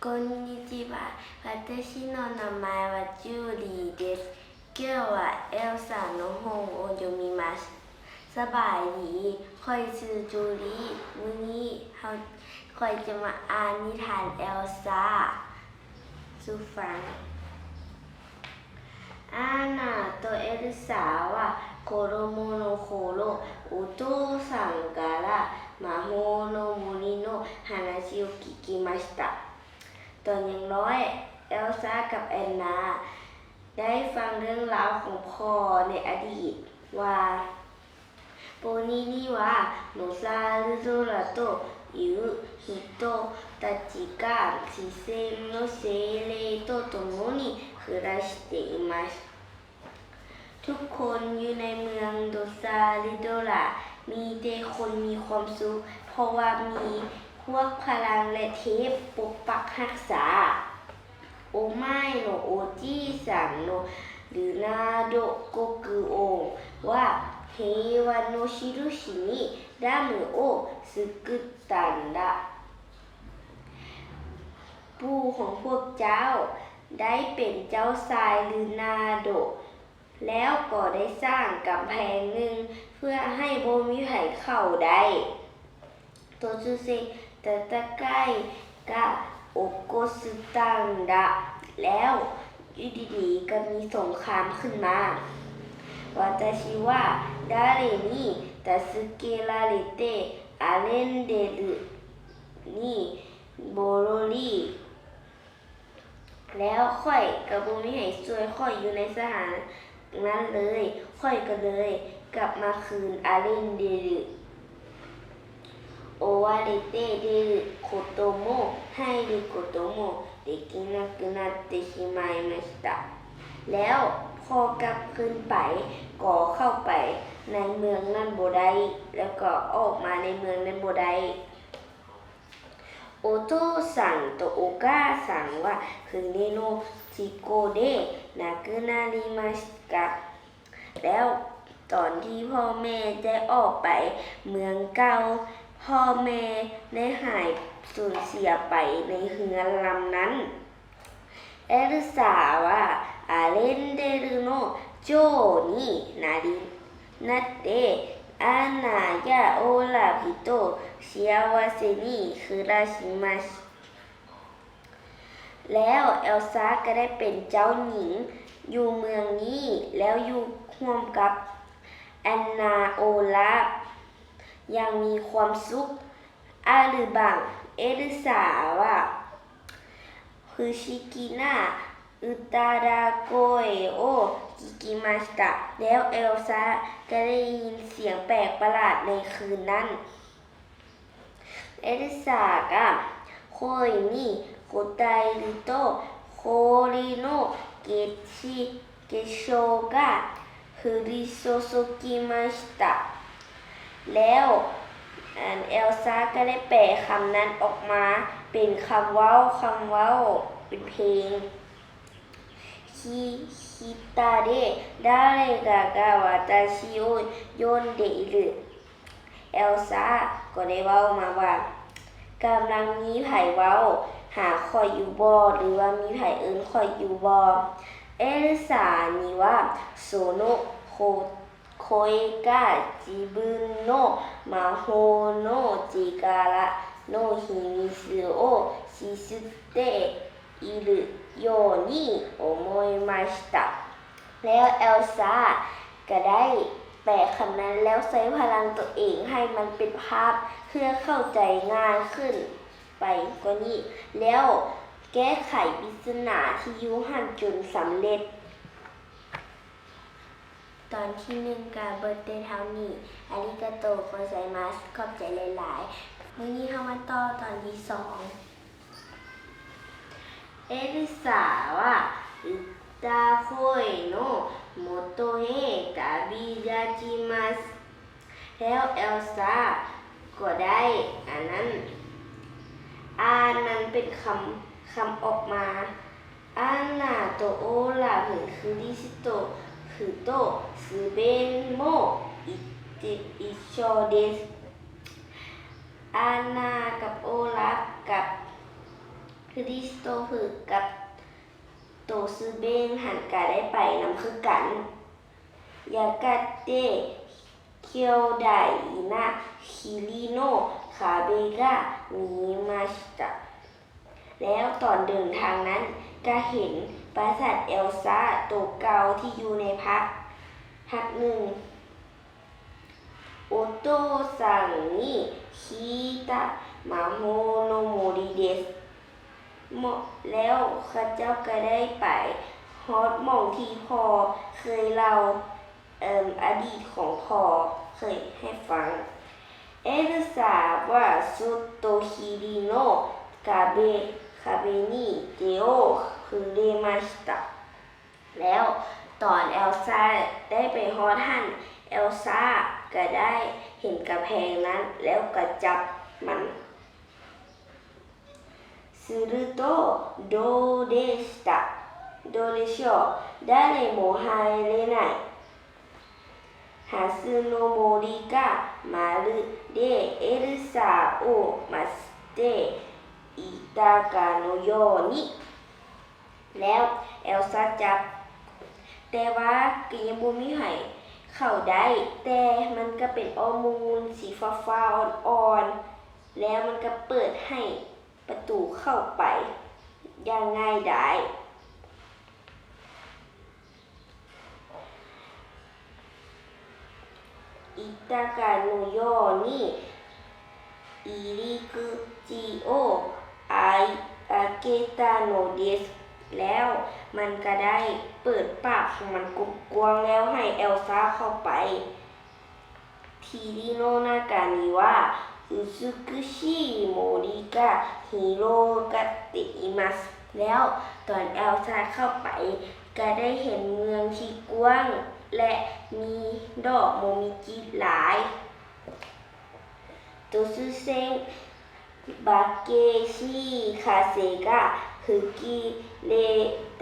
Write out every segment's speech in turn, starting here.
こんにちは。私の名前はジュリーです。今日はエルサの本を読みます。สบายดีค่อยชื่อจูรีมื้อนี้เฮาค่อยจะมาอ่านนิทานเอลซ่าสู่ฟัง アナとエルサは子供の頃お父さんから魔法の森の話を聞きました ตอนยังน้อยเอลซ่ากับแอนนา ได้ฟังเรื่องราวของพ่อในอดีตว่าโปนี่นี่ว่าโนซาลูโซลาโตยู่ฮิโตตัจิกาซิเซนโนเซเลโตโตโมนิคือราชิเตมัสทุกคนอยู่ในเมืองโดซาลิโดรามีแต่คนมีความสุขเพราะว่ามี พวกพลังและเทพปกปักหักษา โอไม่โนโอจีสังโนหรือนาโดโกกุโอว่าเฮวันโนชิรุชินิดามุโอสึกุตันดะผู้ของพวกเจ้าได้เป็นเจ้าทรายหรือนาโด แล้วก็ได้สร้างกำแพงหนึ่ง เพื่อให้โบมิไผ่เข้าได้ตัวซูเซ ตะตะไกกะโอโกสตังดะแล้วอยู่ดีๆก็มีสงครามขึ้นมาวาตาชิวะดาเรนิตาสึเกลาเรเตอาเลนเดรุนิโบโรลีแล้วค่อยกับบุมิให้ช่วยค่อยอยู่ในสถานนั้นเลย ค่อยก็เลย กลับมาคืนอารินเดรุ โอวาเดเตเดรุโคโตโมให้ริโคโตโมเดกินามายมาชิตะแล้วพอกลับคืนไปก็เข้าไปในเมืองนั้นโบได้แล้วก็ออกมาในเมืองนั้นโบได้โอโตสังโตโอกาสังว่าคือเนโนจิโกเดนากุนาริมาชิกะแล้วตอนที่พ่อแม่ได้ออกไปเมืองเก่า พ่อแม่ได้หายสูญเสียไปในเฮือนลำนั้น เอลซาว่าอาเลนเดรุโนโจนี่นารินัตเตอานายาโอลาบิโตเชียวาเซนิคือราชิมัสแล้วเอลซาก็ได้เป็นเจ้าหญิงอยู่เมืองนี้แล้วอยู่ร่วมกับแอนนาโอลา ยังมีความสุขอาลือบังเอลิสาว่าคือชิกินาอุตาราโกเอโอกิกิมาสตะแล้วเอลซาก็ได้ยินเสียงแปลกประหลาดในคืนนั้น เอลิสาก็โคยนี่โกไตริโตโคริโนเกชิเกโชกะฮืริโซโซกิมาสตะ แล้วเอลซ่าก็ได้แปลคำนั้นออกมา เป็นคำว้าคำว้าเป็นเพลงฮิฮิตาเดดาเรกากาวาตาชิโอโยนเดอิรุเอลซ่าก็ได้เว้ามาว่ากำลังมีไผเว้า หาคอยอยู่บ่หรือว่ามีไผ่เอิ้นคอยอยู่บ่เอลซานี่ว่าโซโนโค 声が自分の魔法の力の秘密を知っているように思いました แล้วเอลซ่าก็ได้แปลคำนั้นแล้วใช้พลังตัวเองให้มันเป็นภาพเพื่อเข้าใจง่ายขึ้นไปกว่านี้ แล้วแก้ไขปริศนาที่อยุหันจนสำเร็จ ตอนที่หนึ่งการเบิร์ดเดย์เท่านี้อาริกาโตโคไซมัสขอบใจหลายๆมื้อนี้เข้ามาต่อตอนที่สองเอลิสาว่าอิตาโคเอโนโมโตเฮตาบิยาจิมัสแล้วเอลซาก็ได้อันนั้นอานั้นเป็นคำคำออกมาอานนาโตโอลาหรือคือดิซิโต คือโตすべもอิติอิโชเดสอานากับโอลักกับ คือที่โตฝึกกับโตซือเบงหันกาได้ไปนำคือกัน ยากาเตะเคียวไดนะฮิริโนคาเบกะมิมาชิตะ แล้วตอนเดินทางนั้นก็เห็น ปราสาทเอลซ่าตัวเก่าที่อยู่ในพักพักหนึ่งโอโตซังนี่คิตะมาโฮโนโมริเดสหมาะแล้วข้าเจ้าก็ได้ไปฮอตมองที่พอเคยเล่าเอ่มอดีตของพอเคยให้ฟัง เอลซาว่าสุโตฮิริโนกาเบคาเบนิเตโอ คือเรมาชิตะ แล้วตอนเอลซ่าได้ไปฮอตหันเอลซ่าก็ได้เห็นกระแพงนั้น แล้วก็จับมันするとどうでしたどうでしょう誰も入れないハスの森がまるでエルサを待っていたかのように แล้วเอลซ่าจับ แต่ว่าก็ยังบ่มีไห้เข้าได้ แต่มันก็เป็นออมูลสีฟ้าฟ้าๆอ่อนๆ แล้วมันก็เปิดให้ประตูเข้าไป อย่างง่ายดายอิตากาโนโยนี่อิริกุจิโอไออา แล้วมันก็ได้เปิดปากของมันกว้างแล้วให้เอลซ่าเข้าไป ทีริโนนากานิวะอุซุกุชิโมริกะฮิโรกะตอิมัสแล้วตอนเอลซ่าเข้าไป ก็ได้เห็นเมืองที่กว้าง และมีดอกโมมิจิหลายตัวซูเซงบาเกชิคาเซกะ ฮึกิเล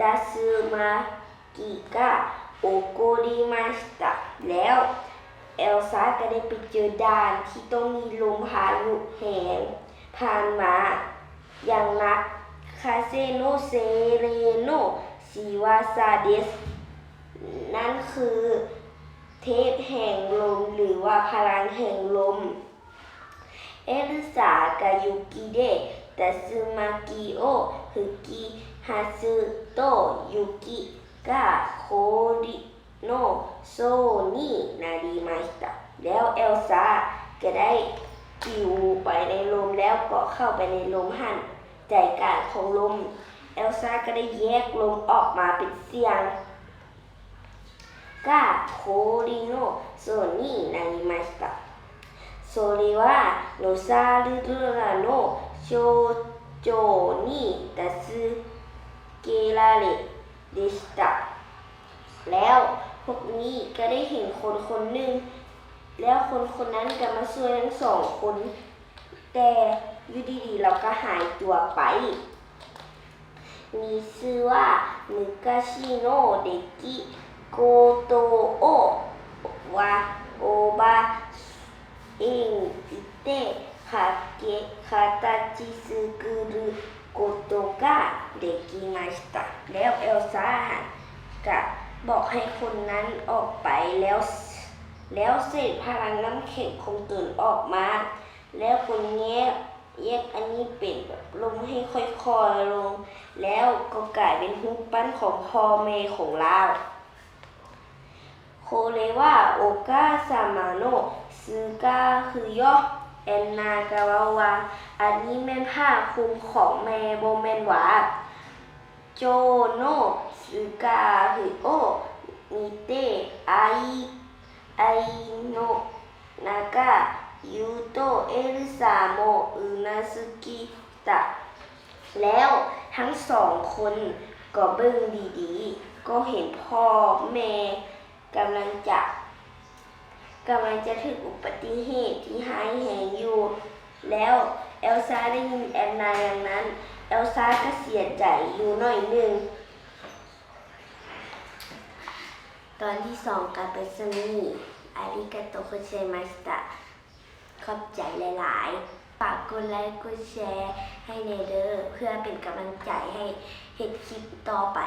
ตัสึมากิกะโกริมาสตะแล้ว เอลซ่าก็ได้ไปเจอด่านที่ต้องมีลมพายุแหงผ่านมา อย่างนักคาเซโนเซเรโนซิวาซาเดส นั่นคือเทพแห่งลมหรือว่าพลังแห่งลม เอลซากายุกิเดะตัสึมากิโอ ฮึกิฮาซึโตะยุกิกะโคริโนโซนินาริมาชิตะแล้วเอลซ่าก็ได้ปิวไปในลมแล้วก็เข้าไปในลมหันใจกลางของลม เอลซ่าก็ได้แยกลมออกมาเป็นเสียงกะโคริโนโซนินาริมาชิตะ それはノサルドラの象徴 โจนี่ดัสเกลาเลดิสตาแล้วพวกนี้ก็ได้เห็นคนคนหนึ่ง แล้วคนคนนั้นก็มาช่วยทั้งสองคน แต่อยู่ดีๆเราก็หายตัวไป มีชื่อว่านึกาชิโนเดกิโกโตโอวาโอบาเอ็อิเต かけ形作ることができましたแล้วเอลซ่าก็บอกให้คนนั้นออกไปแล้ว แล้วเศษพลังน้ำแข็งคงตื่นออกมา แล้วคนแยกแยกอันนี้เป็นแบบลงให้ค่อยๆลง แล้วก็กลายเป็นรูปปั้นของพ่อแม่ของเรา โคเรว่าโอกาซา มะโนะซึกาคือยอแอนนากาวาวาอันนี้แม่นผ้าคลุมของแม่โบแมนหวาโจโนซึกาคือโอนิเตะไอไอโนะนากายูโตเอลิซาโมอุนาซึกิตะ แล้วทั้งสองคนก็เบิ่งดีๆ ก็เห็นพ่อแม่กำลังจะ กำลังจะถึงอุบัติเหตุที่หายแหงอยู่ แล้วเอลซ่าได้ยินแอนนาอย่างนั้น เอลซ่าก็เสียใจอยู่หน่อยหนึ่ง ตอนที่สองการไปสนีอาริกาโตโคเชมาสตะขอบใจหลายๆฝากกดไลค์กดแชร์ให้เนเดอร์เพื่อเป็นกำลังใจให้เห็ดคลิปต่อไป